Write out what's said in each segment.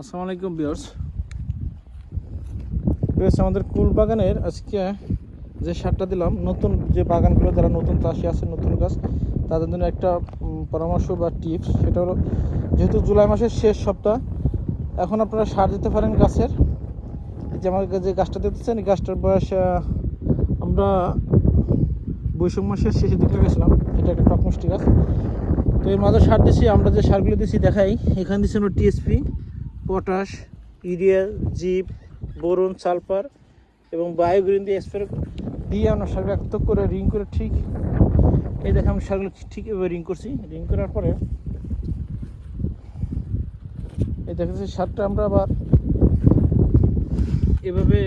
আসসালামু আলাইকুম বিয়ার্স বিয়ার্স আমাদের কুল বাগানের আজকে যে সারটা দিলাম, নতুন যে বাগানগুলো, যারা নতুন চাষি আছে, নতুন গাছ, তাদের জন্য একটা পরামর্শ বা টিপস। সেটা হলো, যেহেতু জুলাই মাসের শেষ সপ্তাহ, এখন আপনারা সার দিতে পারেন গাছের। যে আমার যে গাছটা দেখতেছেন, এই গাছটার বয়স আমরা বৈশাখ মাসের শেষের দিকে গেছিলাম। এটা একটা টক মিষ্টি গাছ। তো এর মাঝে সার দিছি, আমরা যে সারগুলো দিছি, দেখাই। এখানে দিচ্ছি আমরা টিএসপি পটাশ, ইউরিয়া, জিপ, বোরন, সালফার এবং বায়োগ্রিন দিয়ে স্প্রে দিয়ে আমরা সারগুলো একত্র করে রিং করে ঠিক এই দেখে আমি সারগুলো ঠিক এভাবে রিং করছি। রিং করার পরে এই দেখেছি সারটা আমরা আবার এভাবে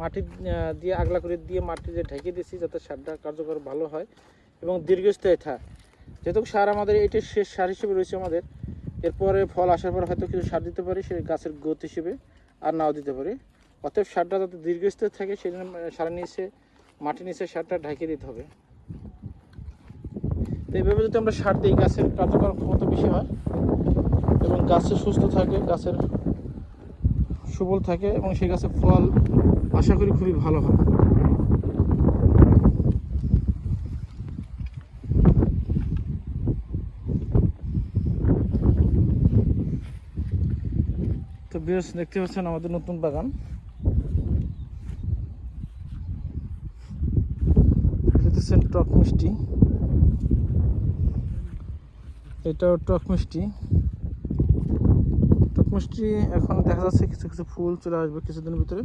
মাটি দিয়ে আগলা করে দিয়ে মাটি দিয়ে ঢেকে দিয়েছি যাতে সারটা কার্যকর ভালো হয় এবং দীর্ঘস্থায়ী থাকে। যেহেতু সার আমাদের এটা শেষ সার হিসেবে রয়েছে আমাদের এরপরে ফল আসার পর হয়তো কিছু সার দিতে পারি সে গাছের গ্রোথ হিসেবে, আর নাও দিতে পারি। অতএব সারটা যাতে দীর্ঘস্থায়ী থাকে সেই জন্য সারের নিচে মাটির নিচে সারটা ঢেকে দিতে হবে। তো এইভাবে যদি আমরা সার দিই, গাছের কার্যকর ক্ষমতা বেশি হয়, এবং গাছে সুস্থ থাকে, গাছের সবল থাকে, এবং সেই গাছের ফল আশা করি খুবই ভালো হয় তো বেশ দেখতে পাচ্ছেন আমাদের নতুন বাগান। টক মিষ্টি। এটাও টক মিষ্টি। টক মিষ্টি এখন দেখা যাচ্ছে কিছু কিছু ফুল চলে আসবে কিছুদিনের ভিতরে।